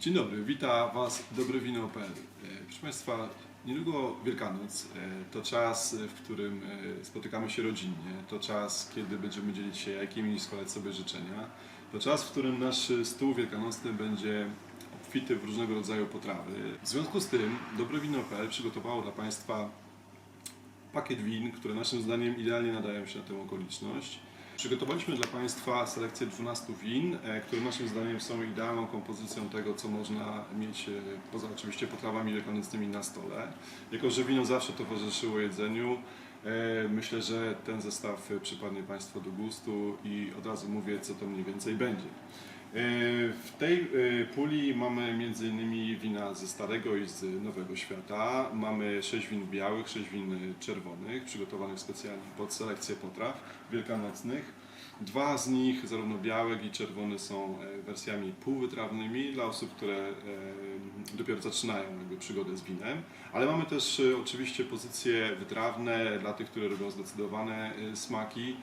Dzień dobry, wita Was dobrowino.pl. E, Proszę Państwa, niedługo Wielkanoc e, to czas, e, w którym spotykamy się rodzinnie, to czas, kiedy będziemy dzielić się jajkiem i składać sobie życzenia, to czas, w którym nasz stół wielkanocny będzie obfity w różnego rodzaju potrawy. W związku z tym dobrowino.pl przygotowało dla Państwa pakiet win, które naszym zdaniem idealnie nadają się na tę okoliczność. Przygotowaliśmy dla Państwa selekcję 12 win, e, które naszym zdaniem są idealną kompozycją tego, co można mieć e, poza oczywiście potrawami wielkanocnymi na stole. Jako, że wino zawsze towarzyszyło jedzeniu, e, myślę, że ten zestaw przypadnie Państwu do gustu i od razu mówię, co to mniej więcej będzie. E, W tej e, puli mamy m.in. wina ze Starego i z Nowego Świata. Mamy 6 win białych, 6 win czerwonych, przygotowanych specjalnie pod selekcję potraw wielkanocnych. Dwa z nich, zarówno białe, jak i czerwone, są e, wersjami półwytrawnymi dla osób, które dopiero zaczynają jakby przygodę z winem. Ale mamy też oczywiście pozycje wytrawne dla tych, które robią zdecydowane smaki.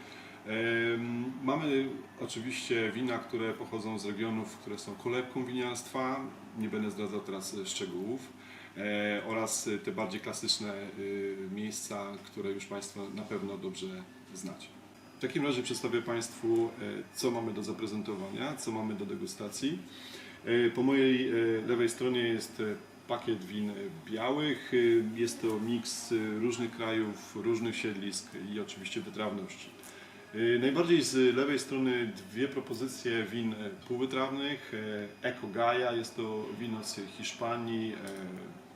Mamy oczywiście wina, które pochodzą z regionów, które są kolebką winiarstwa. Nie będę zdradzał teraz e, szczegółów. E, oraz e, te bardziej klasyczne miejsca, które już Państwo na pewno dobrze znacie. W takim razie przedstawię Państwu, co mamy do zaprezentowania, co mamy do degustacji. Po mojej lewej stronie jest pakiet win białych. Jest to miks różnych krajów, różnych siedlisk i oczywiście wytrawności. E, Najbardziej z lewej strony dwie propozycje win e, półwytrawnych. Eco Gaia jest to wino z Hiszpanii, e,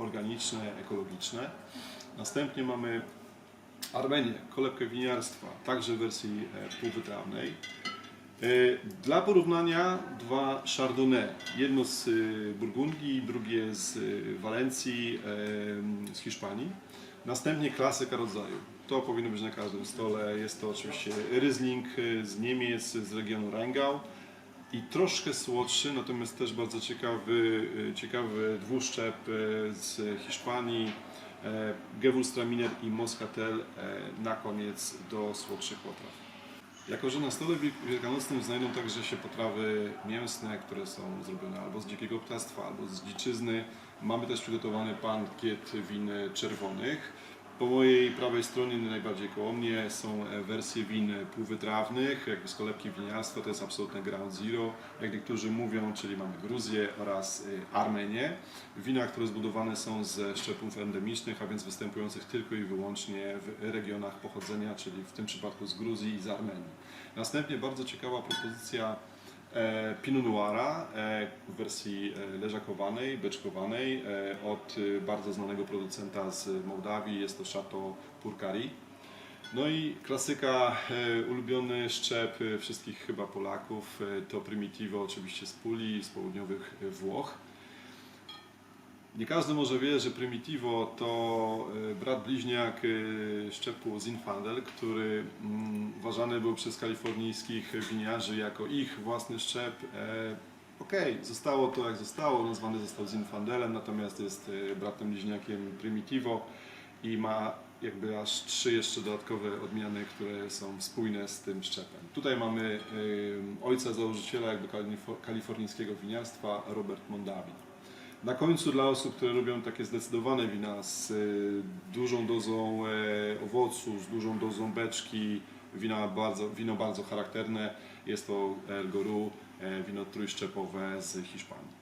organiczne, ekologiczne. Następnie mamy Armenię, kolebkę winiarstwa, także w wersji e, półwytrawnej. Dla porównania dwa Chardonnay. Jedno z Burgundii, drugie z Walencji, z Hiszpanii. Następnie klasyka rodzaju. To powinno być na każdym stole. Jest to oczywiście Riesling e, z Niemiec, z regionu Rheingau. I troszkę słodszy, natomiast też bardzo ciekawy, e, ciekawy dwuszczep e, z Hiszpanii. Gewürztraminer i Moscatel na koniec do słodszych potraw. Jako, że na stole wiel- wielkanocnym znajdą także się potrawy mięsne, które są zrobione albo z dzikiego ptactwa, albo z dziczyzny, mamy też przygotowany pakiet win czerwonych. Po mojej prawej stronie, najbardziej koło mnie, są e, wersje win półwytrawnych, jakby z kolebki winiarstwa, to jest absolutne ground zero, jak niektórzy mówią, czyli mamy Gruzję oraz y, Armenię. Wina, które zbudowane są ze szczepów endemicznych, a więc występujących tylko i wyłącznie w regionach pochodzenia, czyli w tym przypadku z Gruzji i z Armenii. Następnie bardzo ciekawa propozycja e, Pinot Noira e, w wersji e, leżakowanej, beczkowanej e, od e, bardzo znanego producenta z Mołdawii, jest to Chateau Purcari. No i klasyka, e, ulubiony szczep e, wszystkich chyba Polaków, e, to Primitivo oczywiście z Puli, z południowych e, Włoch. Nie każdy może wie, że Primitivo to e, brat bliźniak e, szczepu Zinfandel, który mm, uważany był przez kalifornijskich winiarzy jako ich własny szczep. E, Okej, zostało to jak zostało, nazwany został Zinfandelem, natomiast jest bratem bliźniakiem Primitivo i ma jakby aż trzy jeszcze dodatkowe odmiany, które są spójne z tym szczepem. Tutaj mamy ojca założyciela jakby kalifo- kalifornijskiego winiarstwa, Robert Mondavi. Na końcu dla osób, które lubią takie zdecydowane wina z y, dużą dozą e, owocu, z dużą dozą beczki, wina bardzo, wino bardzo charakterne, jest to El Goru, e, wino trójszczepowe z Hiszpanii.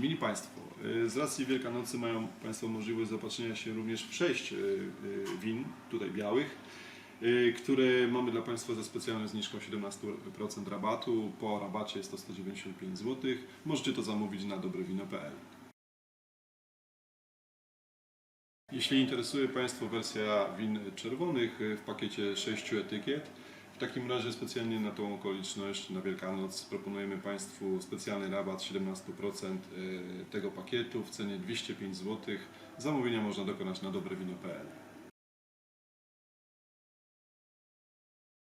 Mili Państwo, z racji Wielkanocy mają Państwo możliwość zapatrzenia się również w sześć win, tutaj białych, y, które mamy dla Państwa ze specjalną zniżką 17% rabatu. Po rabacie jest to 195 zł. Możecie to zamówić na dobrowino.pl. Jeśli interesuje Państwa wersja win czerwonych y, w pakiecie 6 etykiet, w takim razie specjalnie na tą okoliczność, na Wielkanoc, proponujemy Państwu specjalny rabat 17% y, tego pakietu w cenie 205 zł. Zamówienia można dokonać na dobrowino.pl.